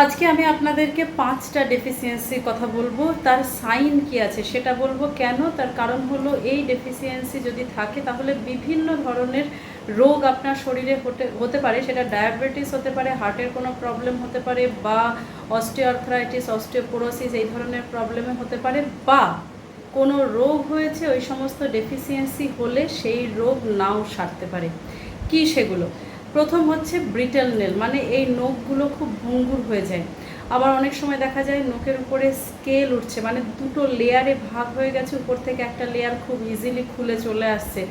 আজকে আমি আপনাদেরকে পাঁচটা ডেফিসিয়েন্সির কথা বলব। তার সাইন কি আছে সেটা বলব। কেন? তার কারণ হলো এই ডেফিসিয়েন্সি যদি থাকে, তাহলে বিভিন্ন ধরনের রোগ আপনার শরীরে হতে হতে পারে। সেটা ডায়াবেটিস হতে পারে হার্টের কোনো প্রবলেম হতে পারে বা অস্টিওআর্থ্রাইটিস অস্টিওপোরোসিস এই ধরনের প্রবলেমে হতে পারে বা কোনো রোগ হয়েছে, ওই সমস্ত ডেফিসিয়েন্সি হলে সেই রোগ নাও সারতে পারে। কি সেগুলো? প্রথম হচ্ছে ব্রিটেল নেল মানে এই নখগুলো খুব ভঙ্গুর হয়ে যায়। আবার অনেক সময় দেখা যায় নখের উপরে স্কেল উঠছে মানে দুটো লেয়ারে ভাগ হয়ে গেছে, উপর থেকে একটা লেয়ার খুব ইজিলি খুলে চলে আসছে।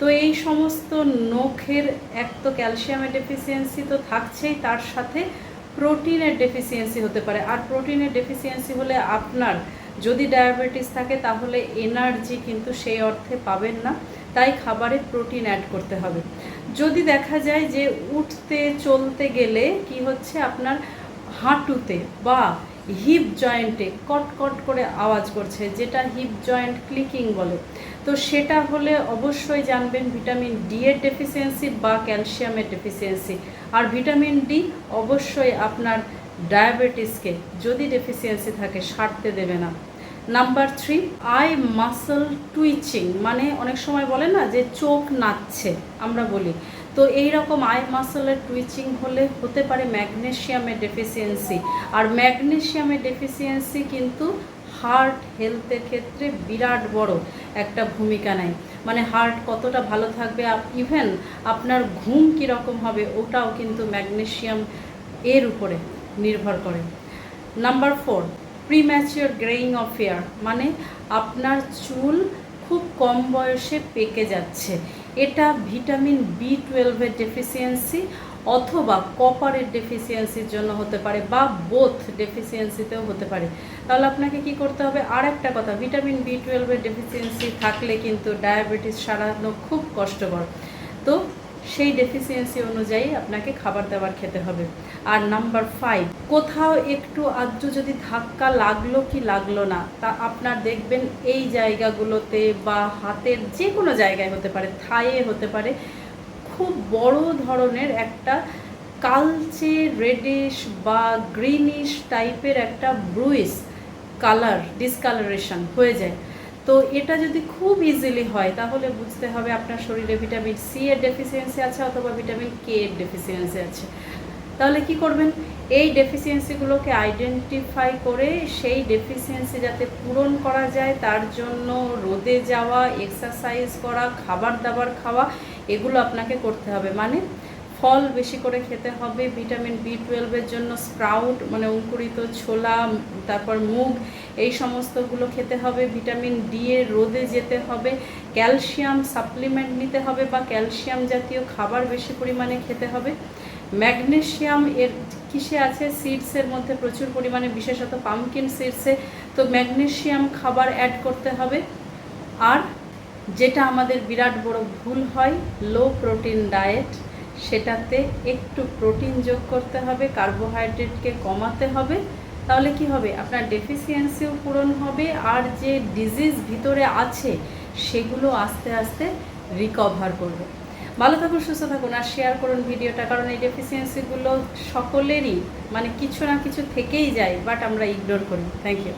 তো এই সমস্ত নখের এক তো ক্যালসিয়ামের ডেফিসিয়েন্সি তো থাকছেই, তার সাথে প্রোটিনের ডেফিসিয়েন্সি হতে পারে। আর প্রোটিনের ডেফিসিয়েন্সি হলে আপনার যদি ডায়াবেটিস থাকে, তাহলে এনার্জি কিন্তু সেই অর্থে পাবেন না, তাই খাবারে প্রোটিন অ্যাড করতে হবে। যদি দেখা যায় যে উঠতে, চলতে গেলে কি হচ্ছে আপনার হাঁটুতে বা হিপ জয়েন্টে কট কট করে আওয়াজ করছে, যেটা হিপ জয়েন্ট ক্লিকিং বলে, তো সেটা হলে অবশ্যই জানবেন ভিটামিন ডি এর ডেফিসিয়েন্সি বা ক্যালসিয়ামের ডেফিসিয়েন্সি আর ভিটামিন ডি অবশ্যই আপনার ডায়াবেটিসকে যদি ডেফিসিয়েন্সি থাকে, সারতে দেবে না। Number three eye muscle twitching মানে অনেক সময় বলে না যে চোখ নাচছে আমরা বলি। তো এই রকম আই মাসলের টুইচিং হলে হতে পারে ম্যাগনেশিয়ামের ডেফিসিয়েন্সি আর ম্যাগনেশিয়ামের ডেফিসিয়েন্সি কিন্তু হার্ট হেলথের ক্ষেত্রে বিরাট বড় একটা ভূমিকা নেয়। মানে হার্ট কতটা ভালো থাকবে ইভেন আপনার ঘুম কীরকম হবে, ওটাও কিন্তু ম্যাগনেশিয়াম এর উপরে নির্ভর করে। Number four premature greying of hair মানে আপনার চুল খুব কম বয়সে পেকে যাচ্ছে। এটা ভিটামিন বি টুয়েলভের ডেফিসিয়েন্সি অথবা কপারের ডেফিসিয়েন্সির জন্য হতে পারে বা বোথ ডেফিসিয়েন্সিতেও হতে পারে। তাহলে আপনাকে কি করতে হবে? আর একটা কথা, ভিটামিন বি টুয়েলভের ডেফিসিয়েন্সি থাকলে কিন্তু ডায়াবেটিস সারানো খুব কষ্টকর। তো সেই ডেফিসিয়েন্সি অনুযায়ী আপনাকে খাবার দাবার খেতে হবে। আর নাম্বার ফাইভ কোথাও একটু আদ্য যদি ধাক্কা লাগল কি লাগল না, তা আপনার দেখবেন এই জায়গাগুলোতে বা হাতের যে কোনো জায়গায় হতে পারে থায়ে হতে পারে, খুব বড় ধরনের একটা কালচে রেডিশ বা গ্রিনিশ টাইপের একটা ব্রুইস কালার ডিসকালারেশন হয়ে যায়। তো এটা যদি খুব ইজিলি হয়, তাহলে বুঝতে হবে আপনার শরীরে ভিটামিন সি এর ডেফিসিয়েন্সি আছে অথবা ভিটামিন কে এর ডেফিসিয়েন্সি আছে। তাহলে কি করবেন? এই ডেফিসিয়েন্সিগুলোকে আইডেন্টিফাই করে সেই ডেফিসিয়েন্সি যাতে পূরণ করা যায়, তার জন্য রোদে যাওয়া এক্সারসাইজ করা, খাবার দাবার খাওয়া, এগুলো আপনাকে করতে হবে। মানে ফল বেশি করে খেতে হবে, ভিটামিন বি টুয়েলভের জন্য স্প্রাউট মানে অঙ্কুরিত ছোলা, তারপর মুগ, এই সমস্তগুলো খেতে হবে। ভিটামিন ডি এর রোদে যেতে হবে। ক্যালসিয়াম সাপ্লিমেন্ট নিতে হবে বা ক্যালসিয়াম জাতীয় খাবার বেশি পরিমাণে খেতে হবে। ম্যাগনেশিয়াম এর কিসে আছে? সিডসের মধ্যে প্রচুর পরিমাণে, বিশেষত পামকিন সিডসে তো ম্যাগনেশিয়াম খাবার অ্যাড করতে হবে। আর যেটা আমাদের বিরাট বড় ভুল হয় লো প্রোটিন ডায়েট সেটাতে একটু প্রোটিন যোগ করতে হবে, কার্বোহাইড্রেটকে কমাতে হবে। তাহলে কি হবে? আপনার ডেফিসিয়েন্সিও পূরণ হবে আর যে ডিজিজ ভিতরে আছে সেগুলো আস্তে আস্তে রিকভার করবে। ভালো থাকুন, সুস্থ থাকুন আর শেয়ার করুন ভিডিওটা, কারণ এই ডেফিসিয়েন্সিগুলো সকলেরই মানে কিছু না কিছু থেকেই যায় বাট আমরা ইগনোর করি। Thank you